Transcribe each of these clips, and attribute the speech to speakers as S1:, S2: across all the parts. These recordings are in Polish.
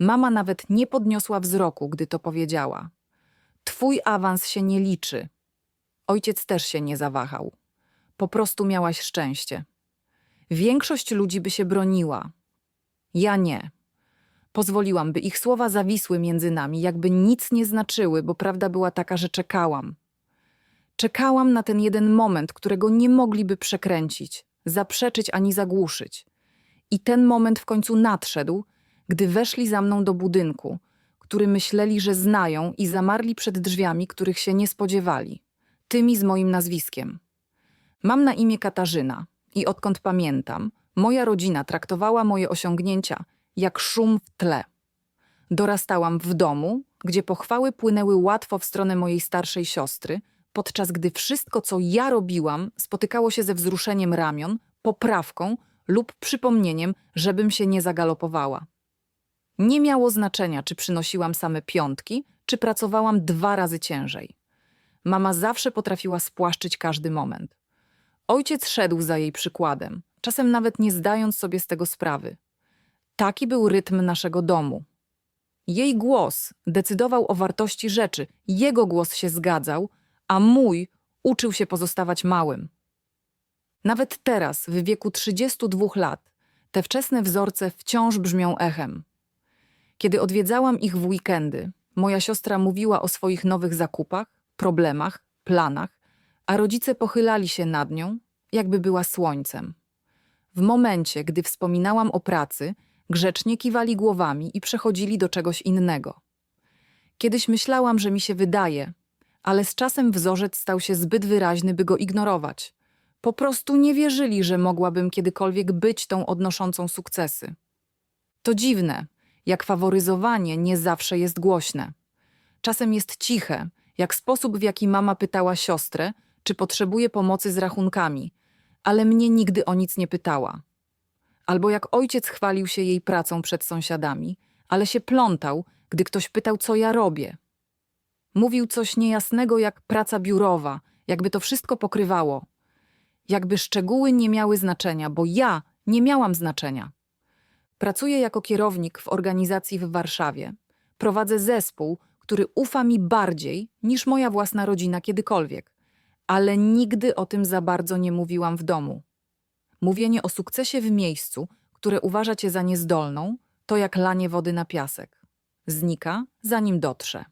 S1: Mama nawet nie podniosła wzroku, gdy to powiedziała. Twój awans się nie liczy. Ojciec też się nie zawahał. Po prostu miałaś szczęście. Większość ludzi by się broniła. Ja nie. Pozwoliłam, by ich słowa zawisły między nami, jakby nic nie znaczyły, bo prawda była taka, że czekałam. Czekałam na ten jeden moment, którego nie mogliby przekręcić, zaprzeczyć ani zagłuszyć. I ten moment w końcu nadszedł, gdy weszli za mną do budynku, który myśleli, że znają i zamarli przed drzwiami, których się nie spodziewali. Tymi z moim nazwiskiem. Mam na imię Katarzyna i odkąd pamiętam, moja rodzina traktowała moje osiągnięcia jak szum w tle. Dorastałam w domu, gdzie pochwały płynęły łatwo w stronę mojej starszej siostry, podczas gdy wszystko, co ja robiłam, spotykało się ze wzruszeniem ramion, poprawką lub przypomnieniem, żebym się nie zagalopowała. Nie miało znaczenia, czy przynosiłam same piątki, czy pracowałam dwa razy ciężej. Mama zawsze potrafiła spłaszczyć każdy moment. Ojciec szedł za jej przykładem, czasem nawet nie zdając sobie z tego sprawy. Taki był rytm naszego domu. Jej głos decydował o wartości rzeczy, jego głos się zgadzał, a mój uczył się pozostawać małym. Nawet teraz, w wieku 32 lat, te wczesne wzorce wciąż brzmią echem. Kiedy odwiedzałam ich w weekendy, moja siostra mówiła o swoich nowych zakupach, problemach, planach, a rodzice pochylali się nad nią, jakby była słońcem. W momencie, gdy wspominałam o pracy, grzecznie kiwali głowami i przechodzili do czegoś innego. Kiedyś myślałam, że mi się wydaje, ale z czasem wzorzec stał się zbyt wyraźny, by go ignorować. Po prostu nie wierzyli, że mogłabym kiedykolwiek być tą odnoszącą sukcesy. To dziwne, jak faworyzowanie nie zawsze jest głośne. Czasem jest ciche, jak sposób, w jaki mama pytała siostrę, czy potrzebuje pomocy z rachunkami, ale mnie nigdy o nic nie pytała. Albo jak ojciec chwalił się jej pracą przed sąsiadami, ale się plątał, gdy ktoś pytał, co ja robię. Mówił coś niejasnego jak praca biurowa, jakby to wszystko pokrywało. Jakby szczegóły nie miały znaczenia, bo ja nie miałam znaczenia. Pracuję jako kierownik w organizacji w Warszawie. Prowadzę zespół, który ufa mi bardziej niż moja własna rodzina kiedykolwiek, ale nigdy o tym za bardzo nie mówiłam w domu. Mówienie o sukcesie w miejscu, które uważa cię za niezdolną, to jak lanie wody na piasek. Znika, zanim dotrze.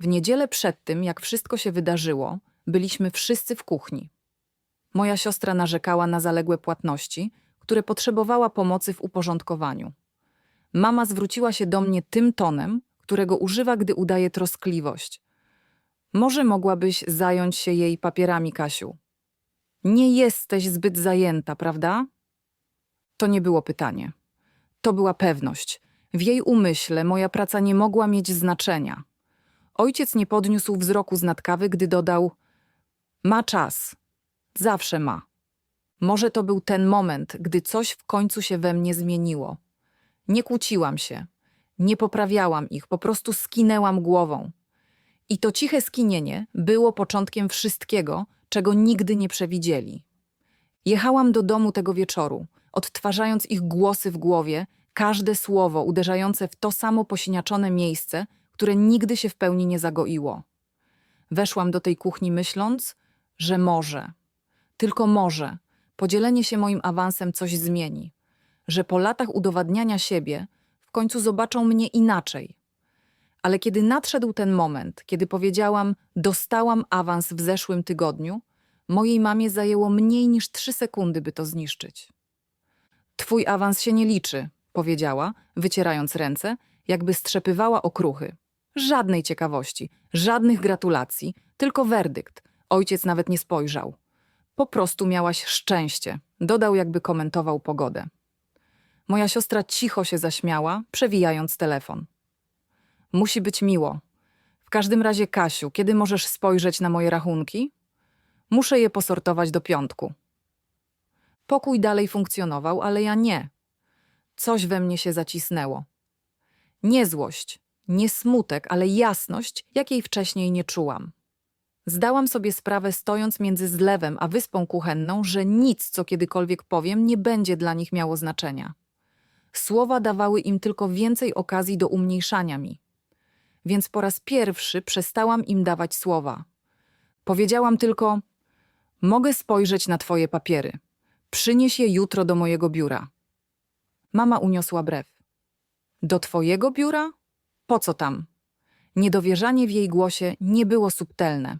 S1: W niedzielę przed tym, jak wszystko się wydarzyło, byliśmy wszyscy w kuchni. Moja siostra narzekała na zaległe płatności, które potrzebowała pomocy w uporządkowaniu. Mama zwróciła się do mnie tym tonem, którego używa, gdy udaje troskliwość. Może mogłabyś zająć się jej papierami, Kasiu? Nie jesteś zbyt zajęta, prawda? To nie było pytanie. To była pewność. W jej umyśle moja praca nie mogła mieć znaczenia. Ojciec nie podniósł wzroku z nadkawy, gdy dodał: Ma czas. Zawsze ma. Może to był ten moment, gdy coś w końcu się we mnie zmieniło. Nie kłóciłam się, nie poprawiałam ich, po prostu skinęłam głową. I to ciche skinienie było początkiem wszystkiego, czego nigdy nie przewidzieli. Jechałam do domu tego wieczoru, odtwarzając ich głosy w głowie, każde słowo uderzające w to samo posiniaczone miejsce, które nigdy się w pełni nie zagoiło. Weszłam do tej kuchni myśląc, że może, tylko może, podzielenie się moim awansem coś zmieni, że po latach udowadniania siebie w końcu zobaczą mnie inaczej. Ale kiedy nadszedł ten moment, kiedy powiedziałam, dostałam awans w zeszłym tygodniu, mojej mamie zajęło mniej niż trzy sekundy, by to zniszczyć. Twój awans się nie liczy, powiedziała, wycierając ręce, jakby strzepywała okruchy. Żadnej ciekawości, żadnych gratulacji, tylko werdykt. Ojciec nawet nie spojrzał. Po prostu miałaś szczęście, dodał, jakby komentował pogodę. Moja siostra cicho się zaśmiała, przewijając telefon. Musi być miło. W każdym razie, Kasiu, kiedy możesz spojrzeć na moje rachunki? Muszę je posortować do piątku. Pokój dalej funkcjonował, ale ja nie. Coś we mnie się zacisnęło. Nie złość, nie smutek, ale jasność, jakiej wcześniej nie czułam. Zdałam sobie sprawę, stojąc między zlewem a wyspą kuchenną, że nic, co kiedykolwiek powiem, nie będzie dla nich miało znaczenia. Słowa dawały im tylko więcej okazji do umniejszania mi. Więc po raz pierwszy przestałam im dawać słowa. Powiedziałam tylko: Mogę spojrzeć na twoje papiery. Przynieś je jutro do mojego biura. Mama uniosła brew. Do twojego biura? Po co tam? Niedowierzanie w jej głosie nie było subtelne.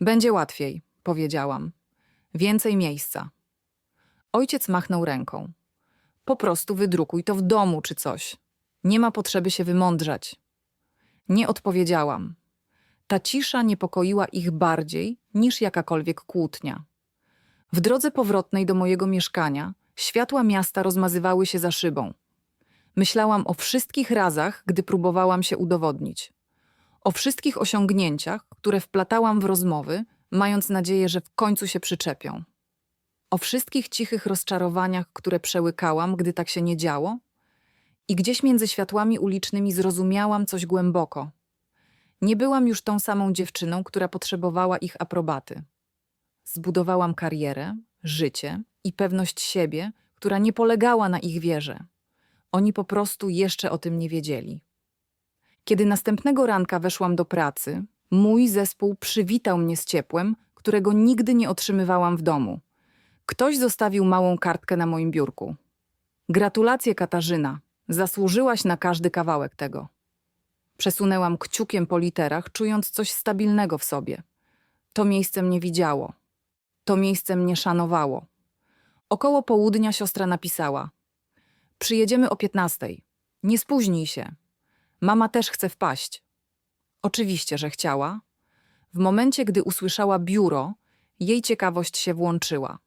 S1: Będzie łatwiej, powiedziałam. Więcej miejsca. Ojciec machnął ręką. Po prostu wydrukuj to w domu czy coś. Nie ma potrzeby się wymądrzać. Nie odpowiedziałam. Ta cisza niepokoiła ich bardziej niż jakakolwiek kłótnia. W drodze powrotnej do mojego mieszkania światła miasta rozmazywały się za szybą. Myślałam o wszystkich razach, gdy próbowałam się udowodnić. O wszystkich osiągnięciach, które wplatałam w rozmowy, mając nadzieję, że w końcu się przyczepią. O wszystkich cichych rozczarowaniach, które przełykałam, gdy tak się nie działo. I gdzieś między światłami ulicznymi zrozumiałam coś głęboko. Nie byłam już tą samą dziewczyną, która potrzebowała ich aprobaty. Zbudowałam karierę, życie i pewność siebie, która nie polegała na ich wierze. Oni po prostu jeszcze o tym nie wiedzieli. Kiedy następnego ranka weszłam do pracy, mój zespół przywitał mnie z ciepłem, którego nigdy nie otrzymywałam w domu. Ktoś zostawił małą kartkę na moim biurku. Gratulacje, Katarzyna. Zasłużyłaś na każdy kawałek tego. Przesunęłam kciukiem po literach, czując coś stabilnego w sobie. To miejsce mnie widziało. To miejsce mnie szanowało. Około południa siostra napisała: Przyjedziemy o piętnastej. Nie spóźnij się. Mama też chce wpaść. Oczywiście, że chciała. W momencie, gdy usłyszała biuro, jej ciekawość się włączyła.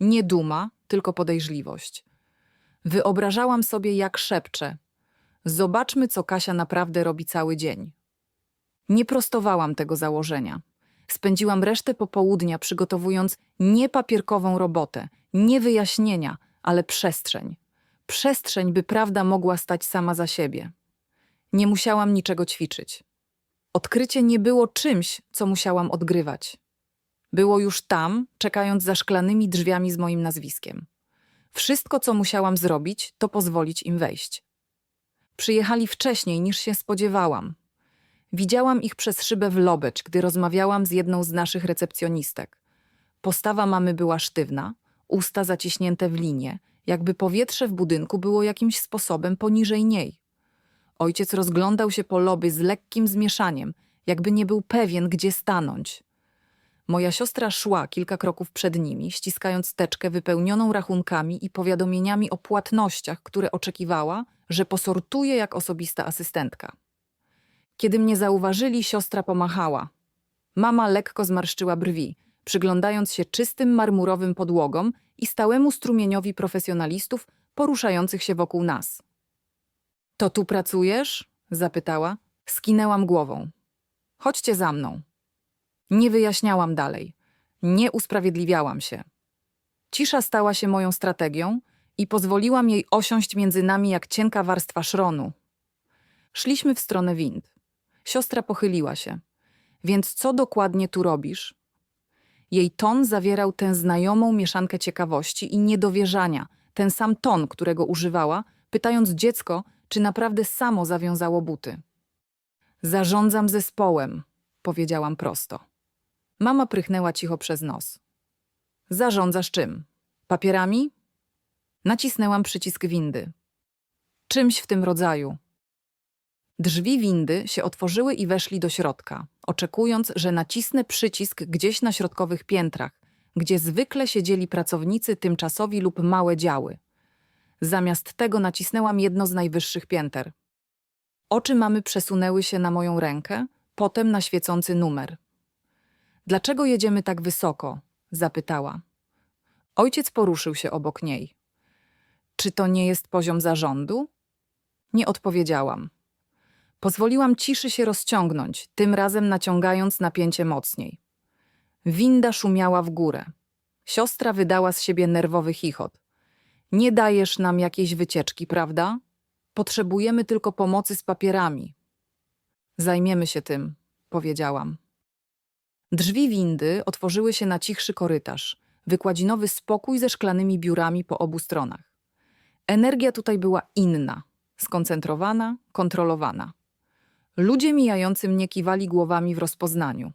S1: Nie duma, tylko podejrzliwość. Wyobrażałam sobie, jak szepcze. Zobaczmy, co Kasia naprawdę robi cały dzień. Nie prostowałam tego założenia. Spędziłam resztę popołudnia przygotowując nie papierkową robotę, nie wyjaśnienia, ale przestrzeń. Przestrzeń, by prawda mogła stać sama za siebie. Nie musiałam niczego ćwiczyć. Odkrycie nie było czymś, co musiałam odgrywać. Było już tam, czekając za szklanymi drzwiami z moim nazwiskiem. Wszystko, co musiałam zrobić, to pozwolić im wejść. Przyjechali wcześniej niż się spodziewałam. Widziałam ich przez szybę w Lobecz, gdy rozmawiałam z jedną z naszych recepcjonistek. Postawa mamy była sztywna, usta zaciśnięte w linie, jakby powietrze w budynku było jakimś sposobem poniżej niej. Ojciec rozglądał się po loby z lekkim zmieszaniem, jakby nie był pewien, gdzie stanąć. Moja siostra szła kilka kroków przed nimi, ściskając teczkę wypełnioną rachunkami i powiadomieniami o płatnościach, które oczekiwała, że posortuje jak osobista asystentka. Kiedy mnie zauważyli, siostra pomachała. Mama lekko zmarszczyła brwi, przyglądając się czystym marmurowym podłogom i stałemu strumieniowi profesjonalistów poruszających się wokół nas. To tu pracujesz? zapytała. Skinęłam głową. Chodźcie za mną. Nie wyjaśniałam dalej. Nie usprawiedliwiałam się. Cisza stała się moją strategią i pozwoliłam jej osiąść między nami jak cienka warstwa szronu. Szliśmy w stronę wind. Siostra pochyliła się. Więc co dokładnie tu robisz? Jej ton zawierał tę znajomą mieszankę ciekawości i niedowierzania, ten sam ton, którego używała, pytając dziecko, czy naprawdę samo zawiązało buty. Zarządzam zespołem, powiedziałam prosto. Mama prychnęła cicho przez nos. Zarządzasz czym? Papierami? Nacisnęłam przycisk windy. Czymś w tym rodzaju. Drzwi windy się otworzyły i weszli do środka, oczekując, że nacisnę przycisk gdzieś na środkowych piętrach, gdzie zwykle siedzieli pracownicy tymczasowi lub małe działy. Zamiast tego nacisnęłam jedno z najwyższych pięter. Oczy mamy przesunęły się na moją rękę, potem na świecący numer. Dlaczego jedziemy tak wysoko? zapytała. Ojciec poruszył się obok niej. Czy to nie jest poziom zarządu? Nie odpowiedziałam. Pozwoliłam ciszy się rozciągnąć, tym razem naciągając napięcie mocniej. Winda szumiała w górę. Siostra wydała z siebie nerwowy chichot. Nie dajesz nam jakiejś wycieczki, prawda? Potrzebujemy tylko pomocy z papierami. Zajmiemy się tym, powiedziałam. Drzwi windy otworzyły się na cichszy korytarz, wykładzinowy spokój ze szklanymi biurami po obu stronach. Energia tutaj była inna, skoncentrowana, kontrolowana. Ludzie mijający mnie kiwali głowami w rozpoznaniu.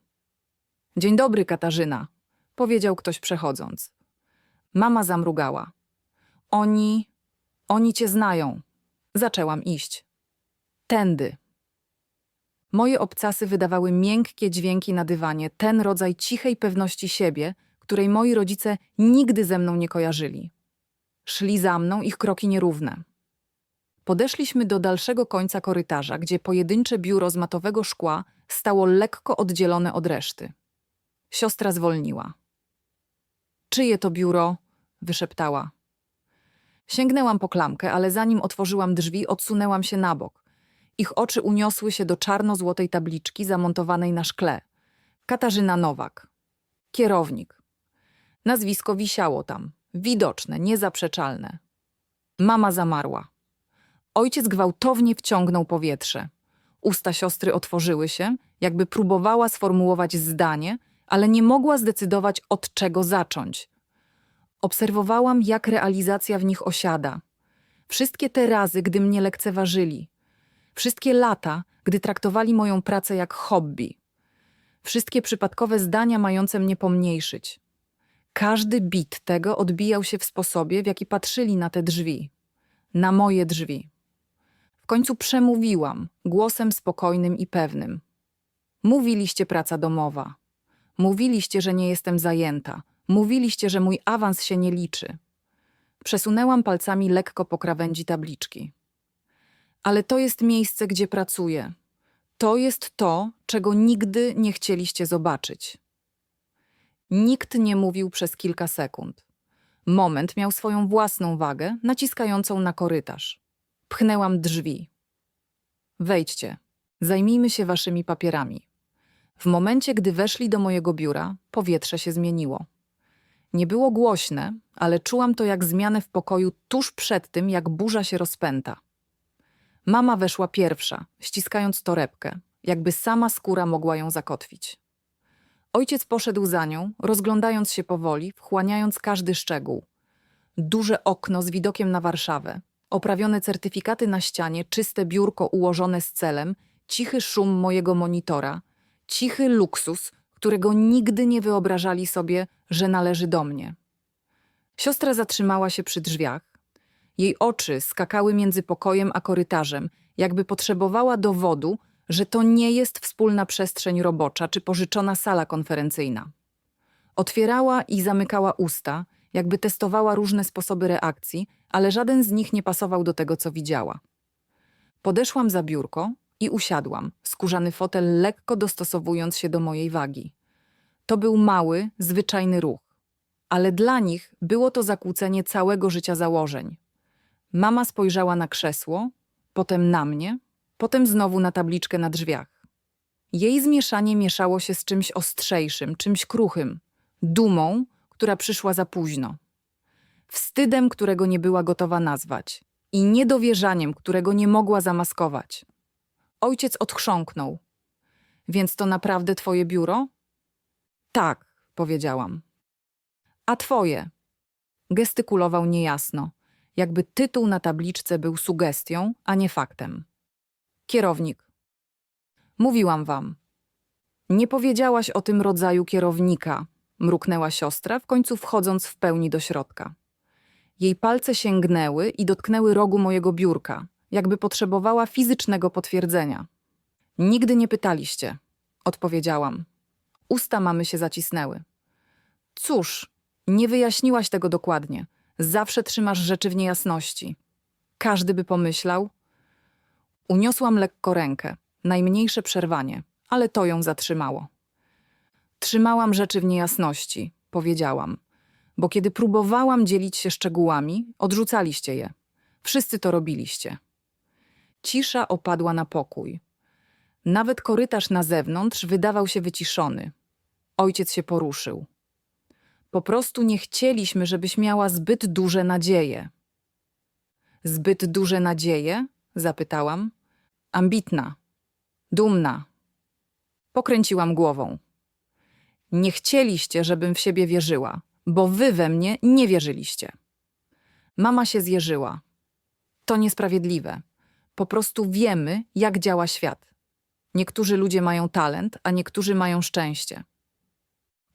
S1: Dzień dobry, Katarzyna, powiedział ktoś przechodząc. Mama zamrugała. Oni, oni cię znają. Zaczęłam iść. Tędy. Moje obcasy wydawały miękkie dźwięki na dywanie, ten rodzaj cichej pewności siebie, której moi rodzice nigdy ze mną nie kojarzyli. Szli za mną, ich kroki nierówne. Podeszliśmy do dalszego końca korytarza, gdzie pojedyncze biuro z matowego szkła stało lekko oddzielone od reszty. Siostra zwolniła. Czyje to biuro? wyszeptała. Sięgnęłam po klamkę, ale zanim otworzyłam drzwi, odsunęłam się na bok. Ich oczy uniosły się do czarno-złotej tabliczki zamontowanej na szkle. Katarzyna Nowak. Kierownik. Nazwisko wisiało tam, widoczne, niezaprzeczalne. Mama zamarła. Ojciec gwałtownie wciągnął powietrze. Usta siostry otworzyły się, jakby próbowała sformułować zdanie, ale nie mogła zdecydować, od czego zacząć. Obserwowałam, jak realizacja w nich osiada. Wszystkie te razy, gdy mnie lekceważyli. Wszystkie lata, gdy traktowali moją pracę jak hobby. Wszystkie przypadkowe zdania mające mnie pomniejszyć. Każdy bit tego odbijał się w sposobie, w jaki patrzyli na te drzwi. Na moje drzwi. W końcu przemówiłam, głosem spokojnym i pewnym. Mówiliście praca domowa. Mówiliście, że nie jestem zajęta. Mówiliście, że mój awans się nie liczy. Przesunęłam palcami lekko po krawędzi tabliczki. Ale to jest miejsce, gdzie pracuję. To jest to, czego nigdy nie chcieliście zobaczyć. Nikt nie mówił przez kilka sekund. Moment miał swoją własną wagę, naciskającą na korytarz. Pchnęłam drzwi. Wejdźcie, zajmijmy się waszymi papierami. W momencie, gdy weszli do mojego biura, powietrze się zmieniło. Nie było głośne, ale czułam to jak zmianę w pokoju tuż przed tym, jak burza się rozpęta. Mama weszła pierwsza, ściskając torebkę, jakby sama skóra mogła ją zakotwić. Ojciec poszedł za nią, rozglądając się powoli, wchłaniając każdy szczegół. Duże okno z widokiem na Warszawę, oprawione certyfikaty na ścianie, czyste biurko ułożone z celem, cichy szum mojego monitora, cichy luksus, którego nigdy nie wyobrażali sobie, że należy do mnie. Siostra zatrzymała się przy drzwiach. Jej oczy skakały między pokojem a korytarzem, jakby potrzebowała dowodu, że to nie jest wspólna przestrzeń robocza czy pożyczona sala konferencyjna. Otwierała i zamykała usta, jakby testowała różne sposoby reakcji, ale żaden z nich nie pasował do tego, co widziała. Podeszłam za biurko i usiadłam, skórzany fotel lekko dostosowując się do mojej wagi. To był mały, zwyczajny ruch, ale dla nich było to zakłócenie całego życia założeń. Mama spojrzała na krzesło, potem na mnie, potem znowu na tabliczkę na drzwiach. Jej zmieszanie mieszało się z czymś ostrzejszym, czymś kruchym, dumą, która przyszła za późno, wstydem, którego nie była gotowa nazwać i niedowierzaniem, którego nie mogła zamaskować. Ojciec odchrząknął. Więc to naprawdę twoje biuro? Tak, powiedziałam. A twoje? Gestykulował niejasno, jakby tytuł na tabliczce był sugestią, a nie faktem. Kierownik. Mówiłam wam. Nie powiedziałaś o tym rodzaju kierownika, mruknęła siostra, w końcu wchodząc w pełni do środka. Jej palce sięgnęły i dotknęły rogu mojego biurka, jakby potrzebowała fizycznego potwierdzenia. Nigdy nie pytaliście, odpowiedziałam. Usta mamy się zacisnęły. Cóż, nie wyjaśniłaś tego dokładnie. Zawsze trzymasz rzeczy w niejasności. Każdy by pomyślał. Uniosłam lekko rękę, najmniejsze przerwanie, ale to ją zatrzymało. Trzymałam rzeczy w niejasności, powiedziałam, bo kiedy próbowałam dzielić się szczegółami, odrzucaliście je. Wszyscy to robiliście. Cisza opadła na pokój. Nawet korytarz na zewnątrz wydawał się wyciszony. Ojciec się poruszył. Po prostu nie chcieliśmy, żebyś miała zbyt duże nadzieje. Zbyt duże nadzieje? zapytałam. Ambitna, dumna. Pokręciłam głową. Nie chcieliście, żebym w siebie wierzyła, bo wy we mnie nie wierzyliście. Mama się zjeżyła. To niesprawiedliwe. Po prostu wiemy, jak działa świat. Niektórzy ludzie mają talent, a niektórzy mają szczęście.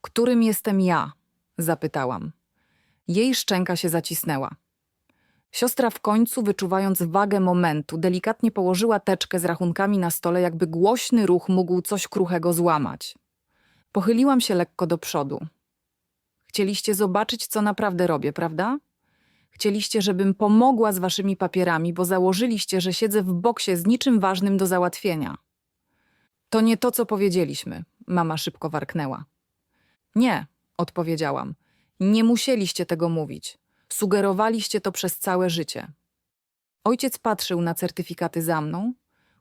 S1: Którym jestem ja? zapytałam. Jej szczęka się zacisnęła. Siostra w końcu, wyczuwając wagę momentu, delikatnie położyła teczkę z rachunkami na stole, jakby głośny ruch mógł coś kruchego złamać. Pochyliłam się lekko do przodu. Chcieliście zobaczyć, co naprawdę robię, prawda? Chcieliście, żebym pomogła z waszymi papierami, bo założyliście, że siedzę w boksie z niczym ważnym do załatwienia. To nie to, co powiedzieliśmy, mama szybko warknęła. Nie, odpowiedziałam. Nie musieliście tego mówić. Sugerowaliście to przez całe życie. Ojciec patrzył na certyfikaty za mną,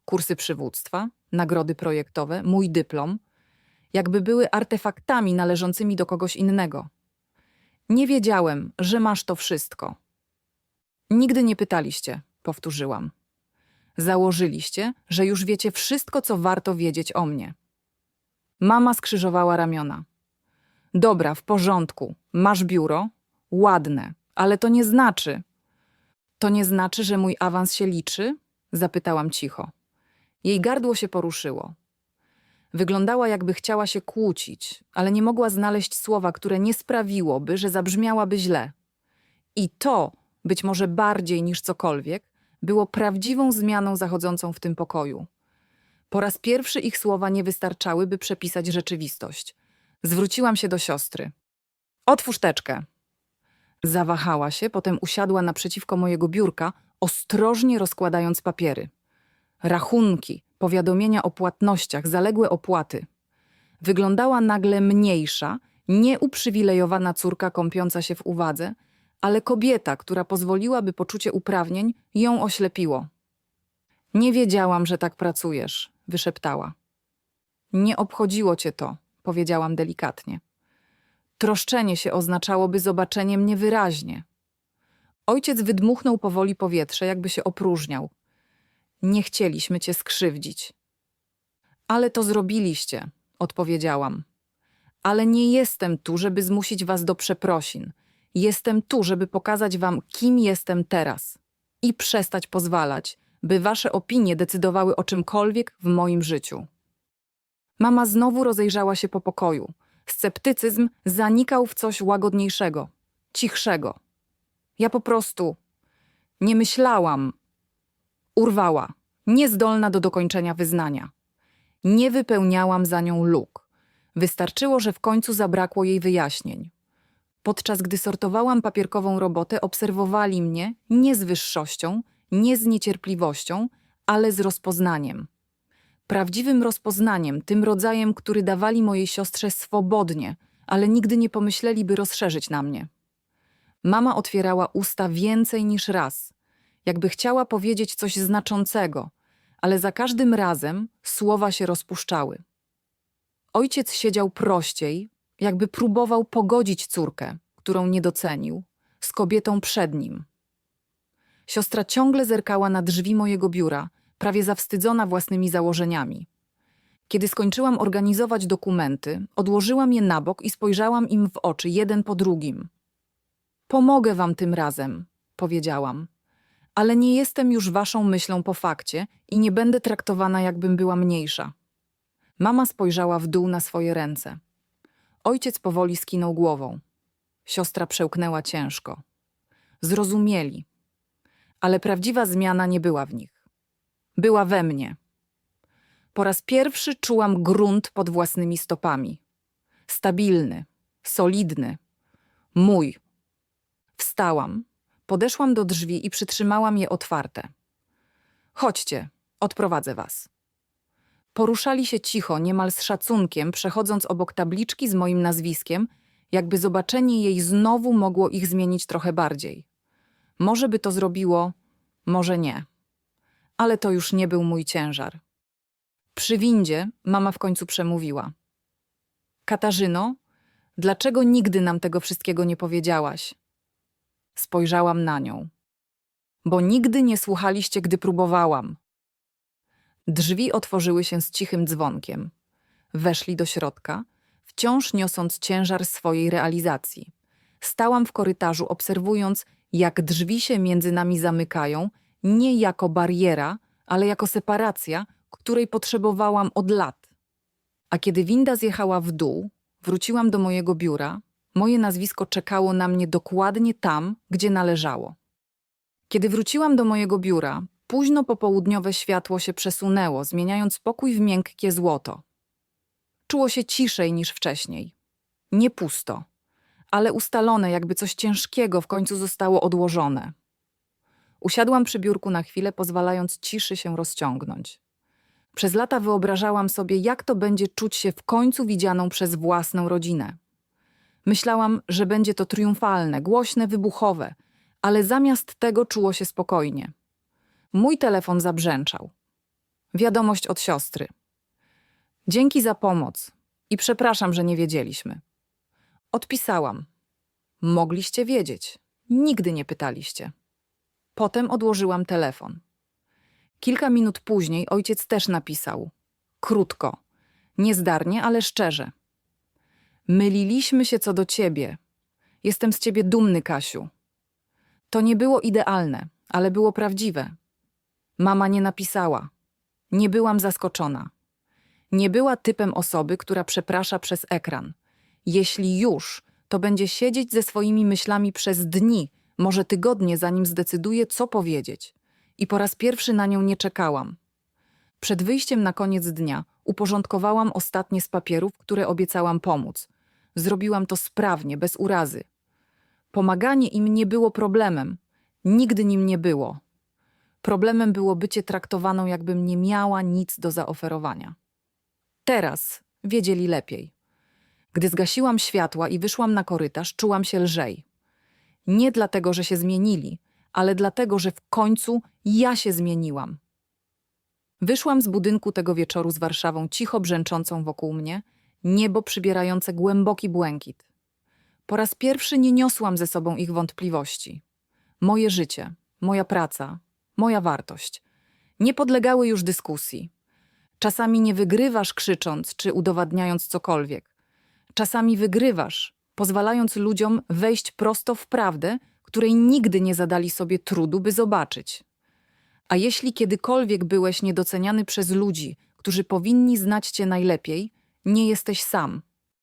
S1: kursy przywództwa, nagrody projektowe, mój dyplom, jakby były artefaktami należącymi do kogoś innego. Nie wiedziałem, że masz to wszystko. Nigdy nie pytaliście, powtórzyłam. Założyliście, że już wiecie wszystko, co warto wiedzieć o mnie. Mama skrzyżowała ramiona. Dobra, w porządku. Masz biuro? Ładne, ale to nie znaczy. To nie znaczy, że mój awans się liczy? Zapytałam cicho. Jej gardło się poruszyło. Wyglądała, jakby chciała się kłócić, ale nie mogła znaleźć słowa, które nie sprawiłoby, że zabrzmiałaby źle. I to, być może bardziej niż cokolwiek, było prawdziwą zmianą zachodzącą w tym pokoju. Po raz pierwszy ich słowa nie wystarczały, by przepisać rzeczywistość. Zwróciłam się do siostry. Otwórz teczkę. Zawahała się, potem usiadła naprzeciwko mojego biurka, ostrożnie rozkładając papiery. Rachunki, powiadomienia o płatnościach, zaległe opłaty. Wyglądała nagle mniejsza, nieuprzywilejowana córka kąpiąca się w uwadze, ale kobieta, która pozwoliłaby poczucie uprawnień, ją oślepiło. Nie wiedziałam, że tak pracujesz, wyszeptała. Nie obchodziło cię to, powiedziałam delikatnie. Troszczenie się oznaczałoby zobaczenie mnie wyraźnie. Ojciec wydmuchnął powoli powietrze, jakby się opróżniał. Nie chcieliśmy cię skrzywdzić. Ale to zrobiliście, odpowiedziałam. Ale nie jestem tu, żeby zmusić was do przeprosin. Jestem tu, żeby pokazać wam, kim jestem teraz. I przestać pozwalać, by wasze opinie decydowały o czymkolwiek w moim życiu. Mama znowu rozejrzała się po pokoju. Sceptycyzm zanikał w coś łagodniejszego, cichszego. Ja po prostu nie myślałam. Urwała, niezdolna do dokończenia wyznania. Nie wypełniałam za nią luk. Wystarczyło, że w końcu zabrakło jej wyjaśnień. Podczas gdy sortowałam papierkową robotę, obserwowali mnie nie z wyższością, nie z niecierpliwością, ale z rozpoznaniem. Prawdziwym rozpoznaniem, tym rodzajem, który dawali mojej siostrze swobodnie, ale nigdy nie pomyśleli, by rozszerzyć na mnie. Mama otwierała usta więcej niż raz, jakby chciała powiedzieć coś znaczącego, ale za każdym razem słowa się rozpuszczały. Ojciec siedział prościej, jakby próbował pogodzić córkę, którą nie docenił, z kobietą przed nim. Siostra ciągle zerkała na drzwi mojego biura, prawie zawstydzona własnymi założeniami. Kiedy skończyłam organizować dokumenty, odłożyłam je na bok i spojrzałam im w oczy, jeden po drugim. Pomogę wam tym razem, powiedziałam, ale nie jestem już waszą myślą po fakcie i nie będę traktowana, jakbym była mniejsza. Mama spojrzała w dół na swoje ręce. Ojciec powoli skinął głową. Siostra przełknęła ciężko. Zrozumieli, ale prawdziwa zmiana nie była w nich. Była we mnie. Po raz pierwszy czułam grunt pod własnymi stopami. Stabilny, solidny, mój. Wstałam, podeszłam do drzwi i przytrzymałam je otwarte. Chodźcie, odprowadzę was. Poruszali się cicho, niemal z szacunkiem, przechodząc obok tabliczki z moim nazwiskiem, jakby zobaczenie jej znowu mogło ich zmienić trochę bardziej. Może by to zrobiło, może nie. Ale to już nie był mój ciężar. Przy windzie mama w końcu przemówiła. Katarzyno, dlaczego nigdy nam tego wszystkiego nie powiedziałaś? Spojrzałam na nią. Bo nigdy nie słuchaliście, gdy próbowałam. Drzwi otworzyły się z cichym dzwonkiem. Weszli do środka, wciąż niosąc ciężar swojej realizacji. Stałam w korytarzu, obserwując, jak drzwi się między nami zamykają, nie jako bariera, ale jako separacja, której potrzebowałam od lat. A kiedy winda zjechała w dół, wróciłam do mojego biura, moje nazwisko czekało na mnie dokładnie tam, gdzie należało. Kiedy wróciłam do mojego biura, późno popołudniowe światło się przesunęło, zmieniając pokój w miękkie złoto. Czuło się ciszej niż wcześniej. Nie pusto, ale ustalone, jakby coś ciężkiego w końcu zostało odłożone. Usiadłam przy biurku na chwilę, pozwalając ciszy się rozciągnąć. Przez lata wyobrażałam sobie, jak to będzie czuć się w końcu widzianą przez własną rodzinę. Myślałam, że będzie to triumfalne, głośne, wybuchowe, ale zamiast tego czuło się spokojnie. Mój telefon zabrzęczał. Wiadomość od siostry. Dzięki za pomoc i przepraszam, że nie wiedzieliśmy. Odpisałam. Mogliście wiedzieć. Nigdy nie pytaliście. Potem odłożyłam telefon. Kilka minut później ojciec też napisał. Krótko. Niezdarnie, ale szczerze. Myliliśmy się co do ciebie. Jestem z ciebie dumny, Kasiu. To nie było idealne, ale było prawdziwe. Mama nie napisała. Nie byłam zaskoczona. Nie była typem osoby, która przeprasza przez ekran. Jeśli już, to będzie siedzieć ze swoimi myślami przez dni, może tygodnie, zanim zdecyduje, co powiedzieć. I po raz pierwszy na nią nie czekałam. Przed wyjściem na koniec dnia uporządkowałam ostatnie z papierów, które obiecałam pomóc. Zrobiłam to sprawnie, bez urazy. Pomaganie im nie było problemem. Nigdy nim nie było. Problemem było bycie traktowaną, jakbym nie miała nic do zaoferowania. Teraz wiedzieli lepiej. Gdy zgasiłam światła i wyszłam na korytarz, czułam się lżej. Nie dlatego, że się zmienili, ale dlatego, że w końcu ja się zmieniłam. Wyszłam z budynku tego wieczoru z Warszawą cicho brzęczącą wokół mnie, niebo przybierające głęboki błękit. Po raz pierwszy nie niosłam ze sobą ich wątpliwości. Moje życie, moja praca, moja wartość nie podlegały już dyskusji. Czasami nie wygrywasz krzycząc czy udowadniając cokolwiek. Czasami wygrywasz, pozwalając ludziom wejść prosto w prawdę, której nigdy nie zadali sobie trudu, by zobaczyć. A jeśli kiedykolwiek byłeś niedoceniany przez ludzi, którzy powinni znać cię najlepiej, nie jesteś sam.